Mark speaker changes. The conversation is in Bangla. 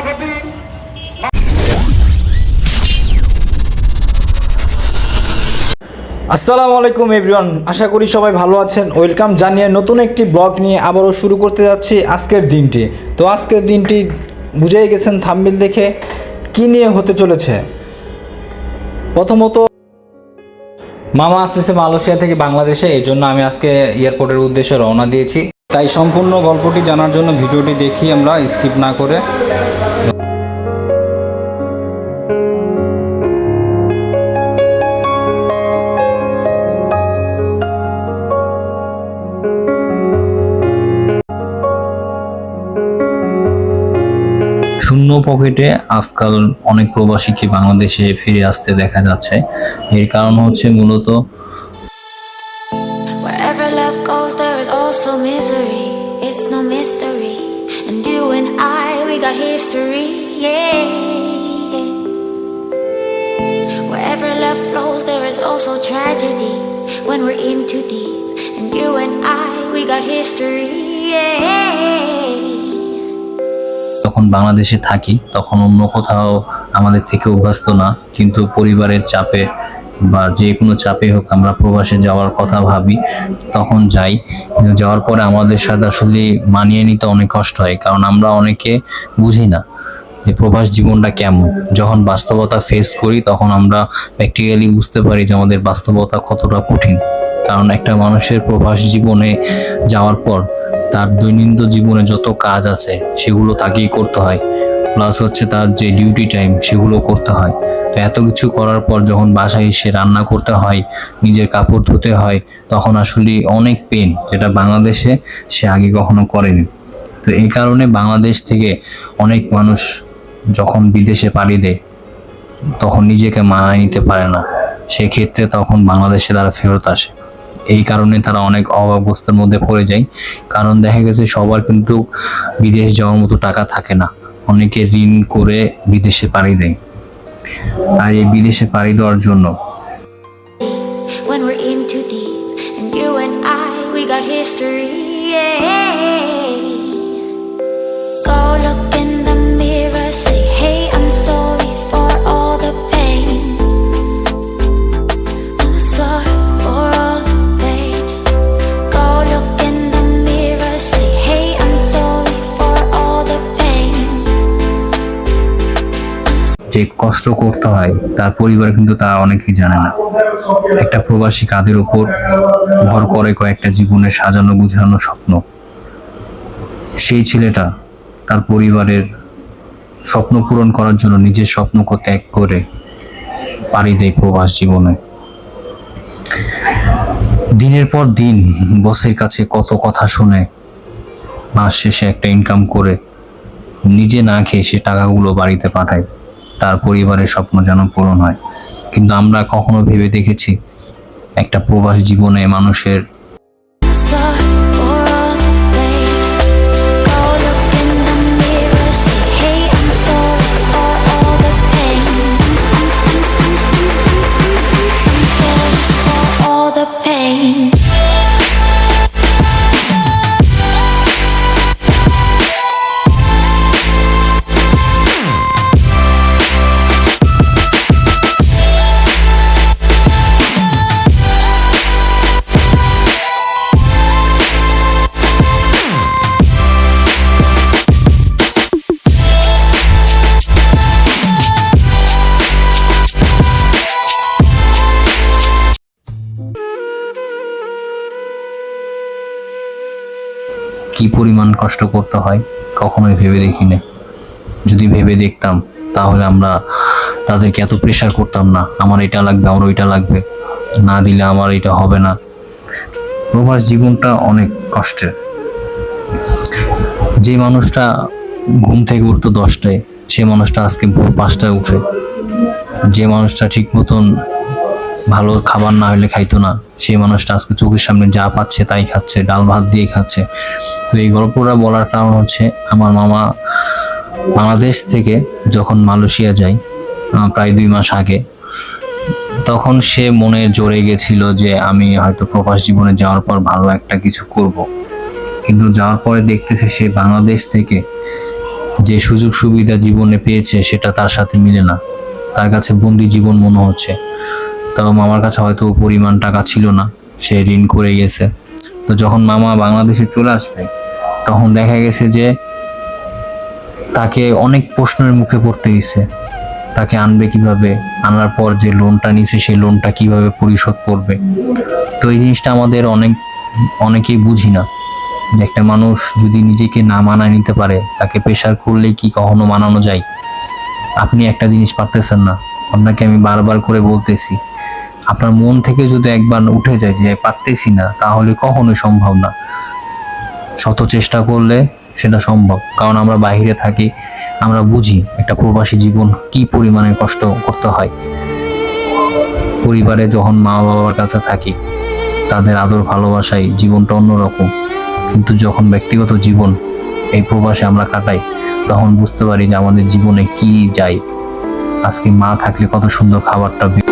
Speaker 1: সভাপতি আসসালামু আলাইকুম এভরিওয়ান, আশা করি সবাই ভালো আছেন। ওয়েলকাম জানিয়ে নতুন একটি ব্লগ নিয়ে আবারও শুরু করতে যাচ্ছি আজকের দিনটি। তো আজকের দিনটি বুঝেই গেছেন থামবিল দেখে কি নিয়ে হতে চলেছে। প্রথমত, মামা আসতেছে মালয়েশিয়া থেকে বাংলাদেশে, এই জন্য আমি আজকে এয়ারপোর্টের উদ্দেশ্যে রওনা দিয়েছি। তাই সম্পূর্ণ গল্পটি জানার জন্য ভিডিওটি দেখি আমরা, স্কিপ না করে।
Speaker 2: শূন্য পকেটে আজকাল অনেক প্রবাসীকে বাংলাদেশে ফিরে আসতে দেখা যাচ্ছে এর কারণ হচ্ছে মূলত.
Speaker 3: When we're in too deep. And you and I, we got history. Yeah.
Speaker 2: যখন বাংলাদেশে থাকি, তখন অন্য কোথাও আমাদের থেকে অভ্যস্ত না। কিন্তু পরিবারের চাপে বা যে কোনো চাপে হোক আমরা প্রবাসে যাওয়ার কথা ভাবি, তখন যাই। যাওয়ার পরে আমাদের সাথে আসলে মানিয়ে নিতে অনেক কষ্ট হয়, কারণ আমরা অনেকে বুঝি না যে প্রবাস জীবনটা কেমন। যখন বাস্তবতা ফেস করি, তখন আমরা প্র্যাকটিক্যালি বুঝতে পারি যে আমাদের বাস্তবতা কতটা কঠিন। কারণ একটা মানুষের প্রবাস জীবনে যাওয়ার পর তার দৈনন্দিন জীবনে যত কাজ আছে, সেগুলো তাকেই করতে হয়। প্লাস হচ্ছে তার যে ডিউটি টাইম সেগুলো করতে হয়। তো এত কিছু করার পর যখন বাসায় এসে রান্না করতে হয়, নিজের কাপড় ধুতে হয়, তখন আসলে অনেক পেন যেটা বাংলাদেশে সে আগে কখনো করেনি। তো এই কারণে বাংলাদেশ থেকে অনেক মানুষ যখন বিদেশে পাড়ি দেয়, তখন নিজেকে মানায় নিতে পারে না। সেক্ষেত্রে তখন বাংলাদেশে তারা ফেরত আসে। এই কারণে তারা অনেক অবস্থার মধ্যে পড়ে যায় কারণ দেখা গেছে সবার কিন্তু বিদেশ যাওয়ার মতো টাকা থাকে না অনেকে ঋণ করে বিদেশে পাড়ি দেয় আর এই বিদেশে পাড়ি দেওয়ার জন্য
Speaker 3: When we're in too deep. And you and I, we got history.
Speaker 2: যে কষ্ট করতে হয়, তার পরিবার কিন্তু তা অনেকেই জানে না। একটা প্রবাসী কাদের উপর ভর করে কয়েকটা জীবনের সাজানো গুছানো স্বপ্ন। সেই ছেলেটা তার পরিবারের স্বপ্ন পূরণ করার জন্য নিজের স্বপ্নকে ত্যাগ করে পাড়ি দেয় প্রবাস জীবনে। দিনের পর দিন বসের কাছে কত কথা শুনে মাস শেষে একটা ইনকাম করে নিজে না খেয়ে সে টাকাগুলো বাড়িতে পাঠায়। তার পরিবারের স্বপ্ন যেন পূরণ হয়। কিন্তু আমরা কখনো ভেবে দেখেছি, একটা প্রবাস জীবনে মানুষের কি পরিমাণ কষ্ট করতে হয়, কখনোই ভেবে দেখি না যদি ভেবে দেখতাম, তাহলে আমরা তাদেরকে এত প্রেশার করতাম না, আমার এটা লাগবে আমার ওইটা লাগবে। না দিলে আমার এটা হবে না। প্রবাস জীবনটা অনেক কষ্টের। যে মানুষটা ঘুম থেকে উঠতো দশটায়, সে মানুষটা আজকে ভোর পাঁচটায় উঠে। যে মানুষটা ঠিক মতন ভালো খাবার না হলে খাইতো না। সেই মানুষটা আজকে চোখের সামনে যা পাচ্ছে তাই খাচ্ছে, ডাল ভাত দিয়ে খাচ্ছে। তো এই গল্পটা বলার কারণ হচ্ছে, আমার মামা বাংলাদেশ থেকে যখন মালয়েশিয়া যায় প্রায় দুই মাস আগে, তখন সে মনে জোরে গেছিল যে আমি হয়তো প্রবাস জীবনে যাওয়ার পর ভালো একটা কিছু করব। কিন্তু যাওয়ার পরে দেখতেছে সে বাংলাদেশ থেকে যে সুযোগ সুবিধা জীবনে পেয়েছে, সেটা তার সাথে মিলে না। তার কাছে বন্দি জীবন মনে হচ্ছে। তো মামার কাছে হয়তো পরিমাণ টাকা ছিল না, সে ঋণ করে গেছে। তো যখন মামা বাংলাদেশে চলে আসবে, তখন দেখা গেছে যে তাকে অনেক প্রশ্নের মুখে পড়তে হয়েছে তাকে আনবে কীভাবে, আনার পর যে লোনটা নিছে, সেই লোনটা কীভাবে পরিশোধ করবে। তো এই জিনিসটা আমাদের অনেক, অনেকেই বুঝি না। একটা মানুষ যদি নিজেকে না মানায় নিতে পারে, তাকে প্রেশার করলে কি কখনো মানানো যায়? আপনি একটা জিনিস পারতেছেন না। আপনাকে আমি বারবার করে বলতেছি আপনার মন থেকে যদি একবার উঠে যায় যে পারতেছি না, তাহলে কখনোই সম্ভব না। শত চেষ্টা করলে সেটা সম্ভব। কারণ আমরা বাইরে থাকি, আমরা বুঝি একটা প্রবাসী জীবন কি পরিমাণে কষ্ট করতে হয়। পরিবারে যখন মা বাবার কাছে থাকি, তাদের আদর ভালোবাসায় জীবনটা অন্যরকম। কিন্তু যখন ব্যক্তিগত জীবন এই প্রবাসে আমরা কাটাই, তখন বুঝতে পারি যে আমাদের জীবনে কি যায়। আজকে মা থাকলে কত সুন্দর খাবারটা